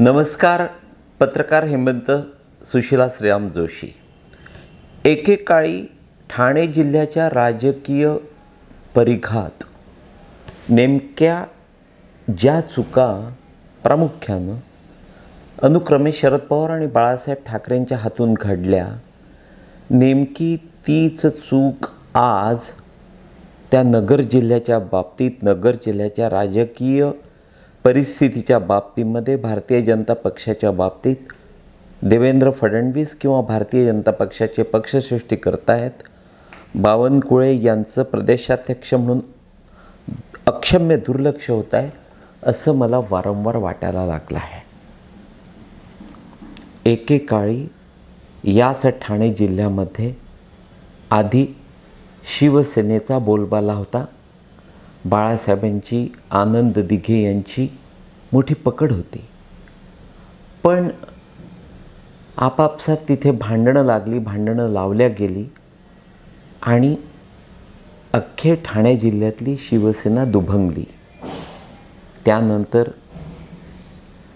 नमस्कार पत्रकार हेमंत सुशिला श्रीराम जोशी. एकेकाळी ठाणे जिल्ह्याच्या राजकीय परिघात नेमक्या ज्या चुका प्रामुख्यानं अनुक्रमे शरद पवार आणि बाळासाहेब ठाकरेंच्या हातून घडल्या नेमकी तीच चूक आज त्या नगर जिल्ह्याच्या बाबतीत नगर जिल्ह्याच्या राजकीय परिस्थितीच्या बाबतीमध्ये भारतीय जनता पक्षाच्या बाबतीत देवेंद्र फडणवीस किंवा भारतीय जनता पक्षाचे पक्षसृष्टी करत आहेत बावनकुळे यांचं प्रदेशाध्यक्ष म्हणून अक्षम्य दुर्लक्ष होत आहे असं मला वारंवार वाटायला लागलं आहे. एकेकाळी याच ठाणे जिल्ह्यामध्ये आधी शिवसेनेचा बोलबाला होता बाळासाहेबांची आनंद दिघे यांची मोठी पकड होती. पण आपापसात तिथे भांडणं लागली भांडणं लावल्या गेली आणि अख्खे ठाणे जिल्ह्यातली शिवसेना दुभंगली. त्यानंतर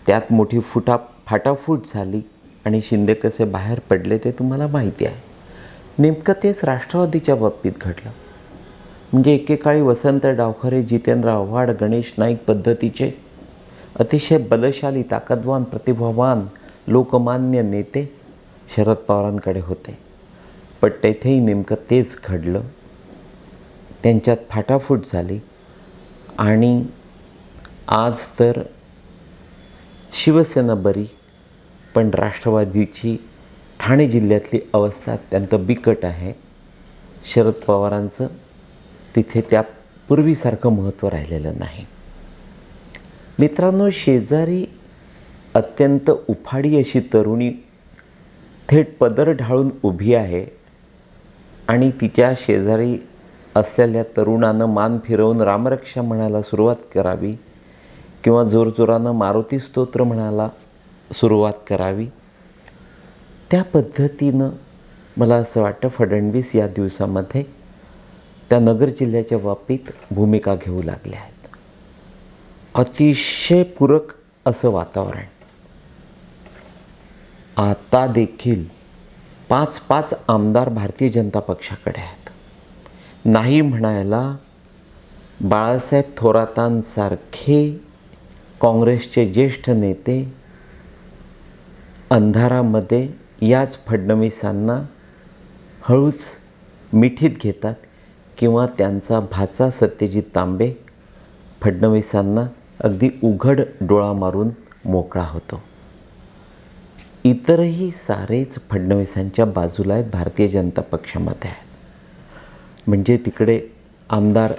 त्यात मोठी फुटा फाटाफूट झाली आणि शिंदे कसे बाहेर पडले ते तुम्हाला माहिती आहे. नेमकं तेच राष्ट्रवादीच्या बाबतीत घडलं. म्हणजे एकेकाळी वसंत डावखरे जितेंद्र आव्हाड गणेश नाईक पद्धतीचे अतिशय बलशाली ताकदवान प्रतिभावान लोकमान्य नेते शरद पवारांकडे होते. पण तेथेही नेमकं तेच घडलं. त्यांच्यात फाटाफूट झाली. आणि आज तर शिवसेना बरी पण राष्ट्रवादीची ठाणे जिल्ह्यातली अवस्था अत्यंत बिकट आहे. शरद पवारांचं तिथे त्या पूर्वीसारखं महत्त्व राहिलेलं नाही. मित्रांनो शेजारी अत्यंत उफाडी अशी तरुणी थेट पदर ढाळून उभी आहे आणि तिच्या शेजारी असलेल्या तरुणानं मान फिरवून रामरक्षा म्हणायला सुरुवात करावी किंवा जोरजोरानं मारुती स्तोत्र म्हणायला सुरुवात करावी. त्या पद्धतीनं मला असं वाटतं फडणवीस या दिवसामध्ये त्या नगर जिल्ह्याच्या बाबतीत भूमिका घेऊ लागल्या आहेत. अतिशय पूरक असं वातावरण. आता देखील पाच पाच आमदार भारतीय जनता पक्षाकडे आहेत. नाही म्हणायला बाळासाहेब थोरातांसारखे काँग्रेसचे ज्येष्ठ नेते अंधारामध्ये याच फडणवीसांना हळूच मिठीत घेतात. किंवा त्यांचा भाचा सत्यजित तांबे फडणवीसांना अगदी उघड डोळा मारून मोकळा होतो. इतरही सारेच फडणवीसांच्या बाजूला आहेत भारतीय जनता पक्षामध्ये आहेत. म्हणजे तिकडे आमदार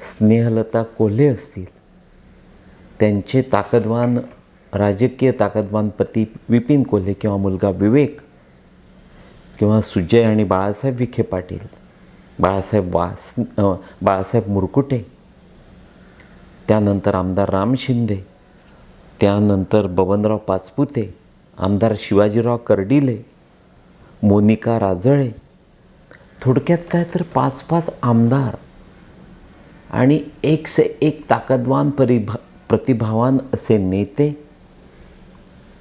स्नेहलता कोल्हे असतील. त्यांचे ताकदवान राजकीय ताकदवान पती विपिन कोल्हे किंवा मुलगा विवेक किंवा सुजय आणि बाळासाहेब विखे पाटील बाळासाहेब वास बाळासाहेब मुरकुटे त्यानंतर आमदार राम शिंदे त्यानंतर बबनराव पाचपुते आमदार शिवाजीराव कर्डिले मोनिका राजळे थोडक्यात काय तर पाच पाच आमदार आणि एक से एक ताकदवान परिभा प्रतिभावान असे नेते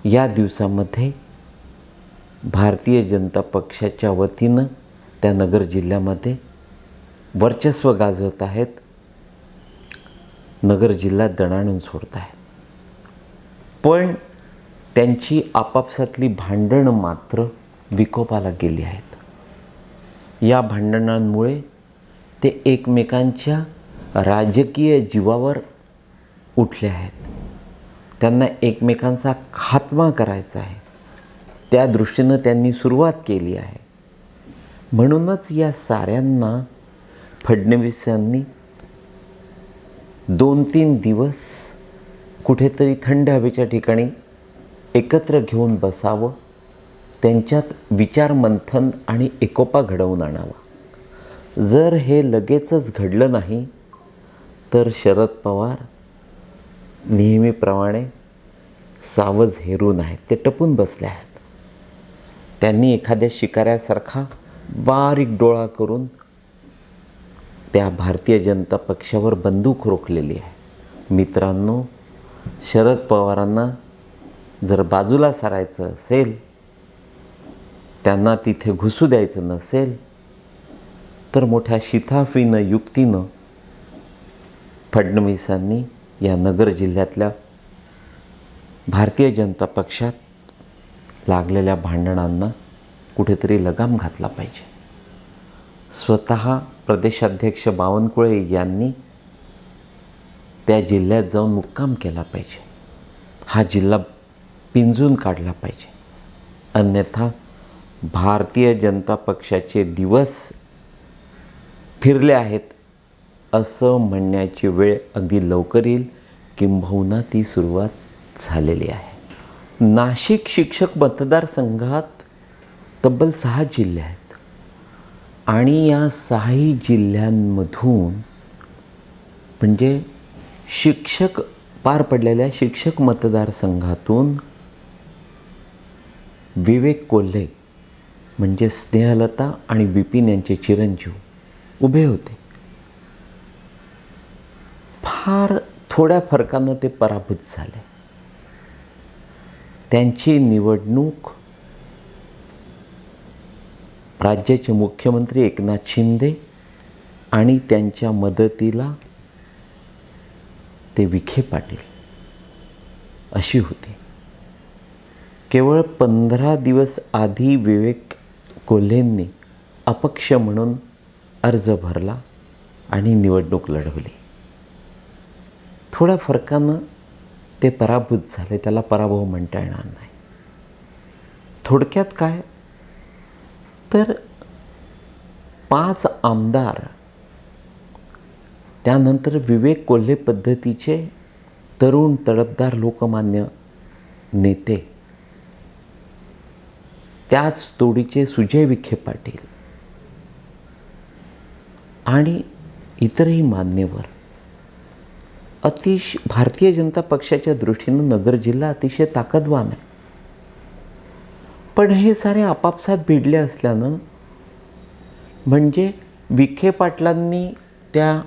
या दिवसामध्ये भारतीय जनता पक्षाच्या वतीनं त्या नगर जिल्ह्यामध्ये वर्चस्व गाजवत आहेत. नगर जिल्हा दणाणून सोडत आहेत. पण त्यांची आपापसातली भांडणं मात्र विकोपाला गेली आहेत. या भांडणांमुळे ते एकमेकांच्या राजकीय जीवावर उठले आहेत. त्यांना एकमेकांचा खात्मा करायचा आहे. त्या दृष्टीनं त्यांनी सुरुवात केली आहे. म्हणूनच या साऱ्यांना फडणवीसांनी दोन तीन दिवस कुठेतरी थंड हवेच्या ठिकाणी एकत्र घेऊन बसावं त्यांच्यात विचार मंथन आणि एकोपा घडवून आणावा. जर हे लगेचच घडलं नाही तर शरद पवार नेहमीप्रमाणे सावज हेरून आहेत ते टपून बसले आहेत. त्यांनी एखाद्या शिकाऱ्यासारखा बारीक डोळा करून त्या भारतीय जनता पक्षावर बंदूक रोखलेली आहे. मित्रांनो शरद पवारांना जर बाजूला सारायचं असेल त्यांना तिथे घुसू द्यायचं नसेल तर मोठ्या शिथाफीनं युक्तीनं फडणवीसांनी या नगर जिल्ह्यातल्या भारतीय जनता पक्षात लागलेल्या भांडणांना कुठेतरी लगाम घातला पाहिजे. स्वतः प्रदेशाध्यक्ष बावनकुळे यांनी त्या जिल्ह्यात जाऊन मुक्काम केला पाहिजे. हा जिल्हा पिंजून काढला पाहिजे. अन्यथा भारतीय जनता पक्षाचे दिवस फिरले आहेत असं म्हणण्याची वेळ अगदी लवकर येईल. किंबहुना ती सुरुवात झालेली आहे. नाशिक शिक्षक मतदारसंघात तब्बल सहा जिल्हे आहेत. आणि या सहाही जिल्ह्यांमधून म्हणजे शिक्षक पार पडलेल्या शिक्षक मतदारसंघातून विवेक कोल्हे म्हणजे स्नेहलता आणि विपिन यांचे चिरंजीव उभे होते. फार थोड्या फरकानं ते पराभूत झाले. त्यांची निवडणूक राज्याचे मुख्यमंत्री एकनाथ शिंदे आणि त्यांच्या मदतीला ते विखे पाटील अशी होती. केवळ पंधरा दिवस आधी विवेक कोल्हेंनी अपक्ष म्हणून अर्ज भरला आणि निवडणूक लढवली. थोड्या फरकानं ते पराभूत झाले त्याला पराभव म्हणता येणार नाही. थोडक्यात काय? तर पाच आमदार त्यानंतर विवेक कोल्हे पद्धतीचे तरुण तडफदार लोकमान्य नेते त्याच तोडीचे सुजय विखे पाटील आणि इतरही मान्यवर. अतिश भारतीय जनता पक्षाच्या दृष्टीनं नगर जिल्हा अतिशय ताकदवान आहे. पण हे सारे आपापसात भिडले असल्यानं म्हणजे विखे पाटलांनी त्या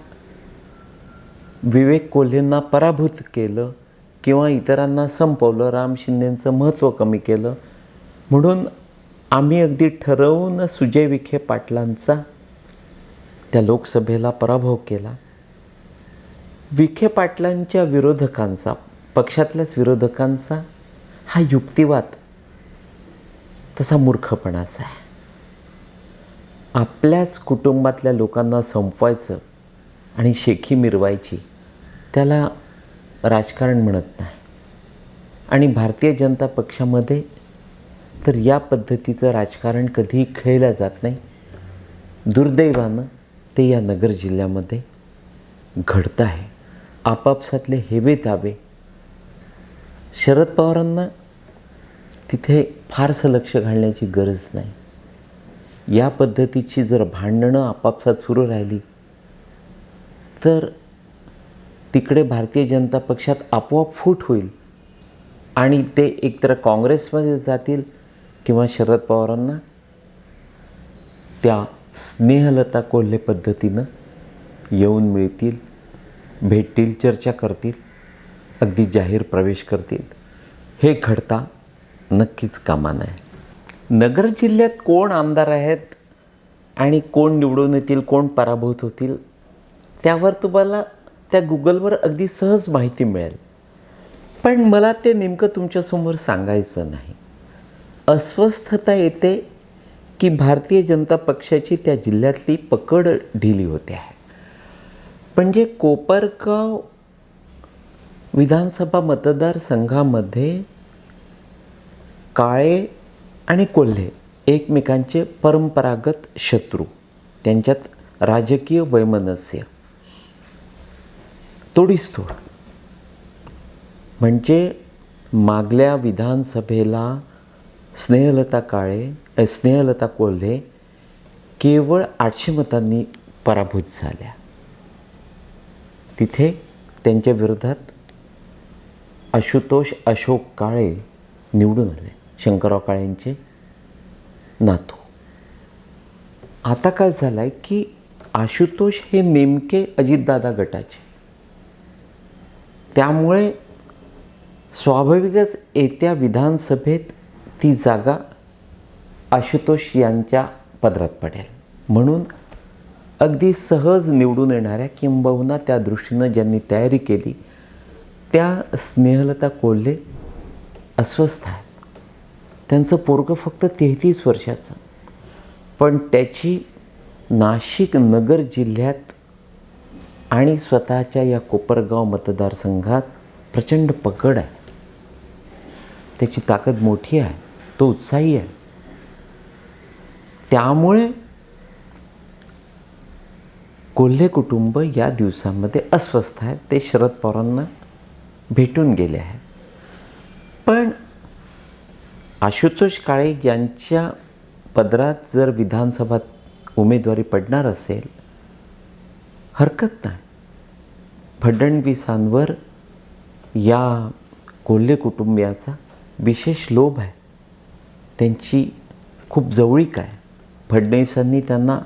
विवेक कोल्हेंना पराभूत केलं किंवा इतरांना संपवलं राम शिंदेंचं महत्त्व कमी केलं. म्हणून आम्ही अगदी ठरवून सुजय विखे पाटलांचा त्या लोकसभेला पराभव केला. विखे पाटलांच्या विरोधकांचा पक्षातल्याच विरोधकांचा हा युक्तिवाद तसा मूर्खपणाचा आहे. आपल्याच कुटुंबातल्या लोकांना संपवायचं आणि शेखी मिरवायची त्याला राजकारण म्हणत नाही. आणि भारतीय जनता पक्षामध्ये तर या पद्धतीचं राजकारण कधीही खेळलं जात नाही. दुर्दैवानं ते या नगर जिल्ह्यामध्ये घडतं आहे. आपापसातले हेवे ताबे शरद पवारांना तिथे फारसं लक्ष घालण्याची गरज नाही. या पद्धतीची जर भांडणं आपापसात सुरू राहिली तर तिकडे भारतीय जनता पक्षात आपोआप फूट होईल आणि ते एकतर काँग्रेसमध्ये जातील किंवा शरद पवारांना त्या स्नेहलता कोल्हे पद्धतीनं येऊन मिळतील भेटतील चर्चा करतील अगदी जाहीर प्रवेश करतील. हे घडता नक्कीच कामा नये. नगर जिल्ह्यात कोण आमदार आहेत आणि कोण निवडून येतील कोण पराभूत होतील त्यावर तुम्हाला त्या गुगलवर अगदी सहज माहिती मिळेल. पण मला ते नेमकं तुमच्यासमोर सांगायचं नाही. अस्वस्थता येते की भारतीय जनता पक्षाची त्या जिल्ह्यातली पकड ढिली होते आहे. म्हणजे कोपरगाव विधानसभा मतदारसंघामध्ये काळे आणि कोल्हे एकमेकांचे परंपरागत शत्रू त्यांच्यात राजकीय वैमनस्य. तोडीस तोड. म्हणजे मागल्या विधानसभेला स्नेहलता काळे स्नेहलता कोल्हे केवळ आठशे मतांनी पराभूत झाल्या. तिथे त्यांच्या विरोधात आशुतोष अशोक काळे निवडून आले. शंकरराव काळेंचे नातू. आता काय झालं आहे की आशुतोष हे नेमके अजितदादा गटाचे. त्यामुळे स्वाभाविकच येत्या विधानसभेत ती जागा आशुतोष यांच्या पदरात पडेल. म्हणून अगदी सहज निवडून येणाऱ्या किंबहुना त्या दृष्टीनं ज्यांनी तयारी केली त्या स्नेहलता कोल्हे अस्वस्थ आहेत. त्यांचं पोरगं फक्त तेहतीस वर्षाचं. पण त्याची नाशिक नगर जिल्ह्यात आणि स्वतःच्या या कोपरगाव मतदारसंघात प्रचंड पकड आहे. त्याची ताकद मोठी आहे तो उत्साही आहे. त्यामुळे कोल्हे कुटुंब या दिवसामध्ये अस्वस्थ आहेत. ते शरद पवारांना भेटून गेले आहेत. पण आशुतोष काळे यांच्या पदरात जर विधानसभा उमेदवारी पडणार असेल हरकत नाही. फडणवीसांवर या कोल्हे कुटुंबियाचा विशेष लोभ आहे. त्यांची खूप जवळीक आहे. फडणवीसांनी त्यांना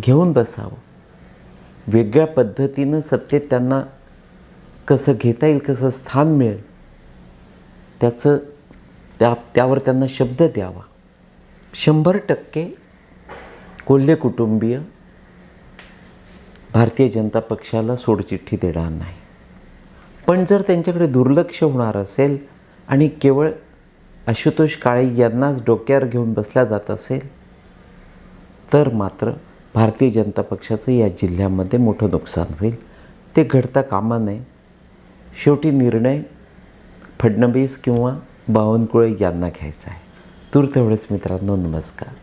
घेऊन बसावं. वेगळ्या पद्धतीनं सत्तेत त्यांना कसं घेता येईल कसं स्थान मिळेल त्याचं त्या त्यावर त्यांना शब्द द्यावा. शंभर टक्के कोल्हे कुटुंबीय भारतीय जनता पक्षाला सोडचिठ्ठी देणार नाही. पण जर त्यांच्याकडे दुर्लक्ष होणार असेल आणि केवळ आशुतोष काळे यांनाच डोक्यावर घेऊन बसल्या जात असेल तर मात्र भारतीय जनता पक्षाचं या जिल्ह्यामध्ये मोठं नुकसान होईल. ते घडता कामा नये. शेवटी निर्णय फडणवीस किंवा बावनकुळे यांना घ्यायचा आहे. तूर्त एवढेच मित्रांनो नमस्कार.